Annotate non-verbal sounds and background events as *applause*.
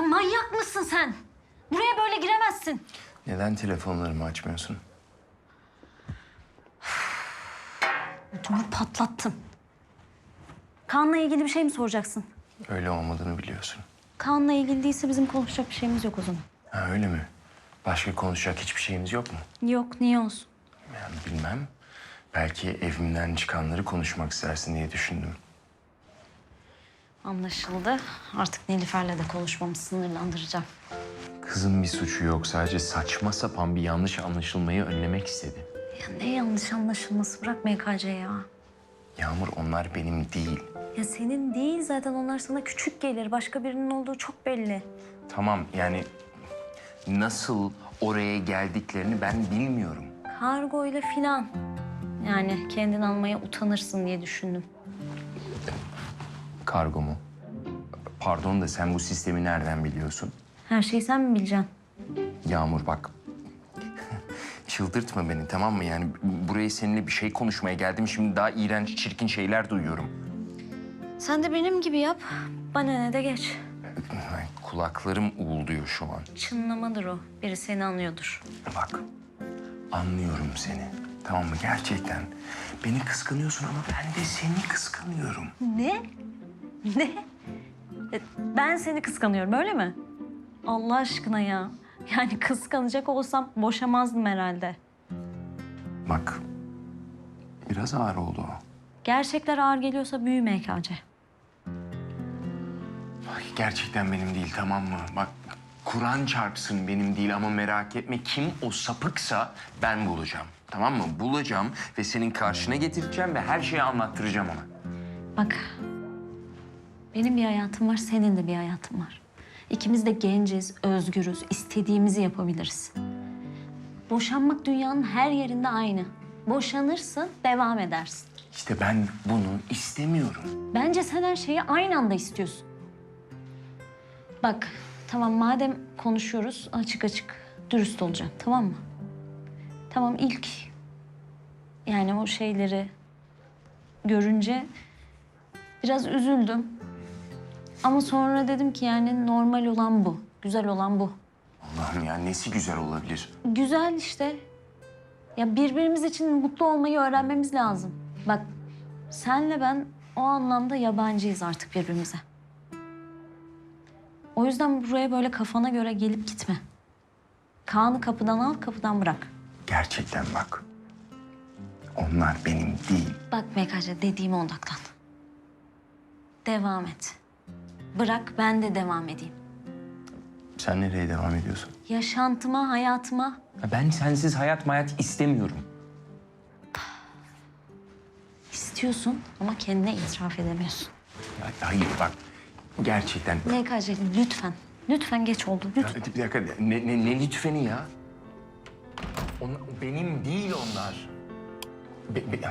manyak mısın sen? Buraya böyle giremezsin. Neden telefonlarımı açmıyorsun? *sighs* Ödümü patlattın. Kaan'la ilgili bir şey mi soracaksın? Öyle olmadığını biliyorsun. Kaan'la ilgili değilse bizim konuşacak bir şeyimiz yok o zaman. Ha öyle mi? Başka konuşacak hiçbir şeyimiz yok mu? Yok, niye olsun? Yani bilmem. Belki evimden çıkanları konuşmak istersin diye düşündüm. Anlaşıldı. Artık Nilüfer'le de konuşmamı sınırlandıracağım. Kızın bir suçu yok. Sadece saçma sapan bir yanlış anlaşılmayı önlemek istedi. Ya ne yanlış anlaşılması bırak MKC ya. Yağmur onlar benim değil. Ya senin değil zaten onlar sana küçük gelir. Başka birinin olduğu çok belli. Tamam yani nasıl oraya geldiklerini ben bilmiyorum. Kargo ile filan. Yani kendini almaya utanırsın diye düşündüm. Kargo mu? Pardon da sen bu sistemi nereden biliyorsun? Her şeyi sen mi bileceksin? Yağmur bak. *laughs* Çıldırtma beni tamam mı? Yani buraya seninle bir şey konuşmaya geldim. Şimdi daha iğrenç, çirkin şeyler duyuyorum. Sen de benim gibi yap. Bana ne de geç. Ay, Kulaklarım uğulduyor şu an. Çınlamadır o. Biri seni anlıyordur. Bak, anlıyorum seni. Tamam mı? Gerçekten. Beni kıskanıyorsun ama ben de seni kıskanıyorum. Ne? *laughs* Ne? E, Ben seni kıskanıyorum öyle mi? Allah aşkına ya. Yani kıskanacak olsam boşamazdım herhalde. Bak, biraz ağır oldu o. Gerçekler ağır geliyorsa büyüme MKC. Ay, gerçekten benim değil tamam mı? Bak, Kur'an çarpsın benim değil ama merak etme kim o sapıksa ben bulacağım. Tamam mı? Bulacağım ve senin karşına getireceğim ve her şeyi anlattıracağım ona. Bak. Benim bir hayatım var, senin de bir hayatın var. İkimiz de genciz, özgürüz, istediğimizi yapabiliriz. Boşanmak dünyanın her yerinde aynı. Boşanırsın, devam edersin. İşte ben bunu istemiyorum. Bence sen her şeyi aynı anda istiyorsun. Bak, tamam madem konuşuyoruz açık açık dürüst olacağım, tamam mı? Tamam ilk yani o şeyleri görünce biraz üzüldüm. Ama sonra dedim ki yani normal olan bu, güzel olan bu. Allah'ım ya nesi güzel olabilir? Güzel işte. Ya birbirimiz için mutlu olmayı öğrenmemiz lazım. Bak senle ben o anlamda yabancıyız artık birbirimize. O yüzden buraya böyle kafana göre gelip gitme. Kaan'ı kapıdan al, kapıdan bırak. Gerçekten bak. Onlar benim değil. Bak MKC dediğime odaklan. Devam et. Bırak ben de devam edeyim. Sen nereye devam ediyorsun? Yaşantıma, hayatıma Ben sensiz hayat hayat istemiyorum. istiyorsun ama kendine itiraf edemiyorsun. Ya, hayır bak. Gerçekten. MKC lütfen, lütfen geç oldu Ya, lütfen. bir dakika. Ne, ne, ne lütfeni ya? On, benim değil onlar. Be, be-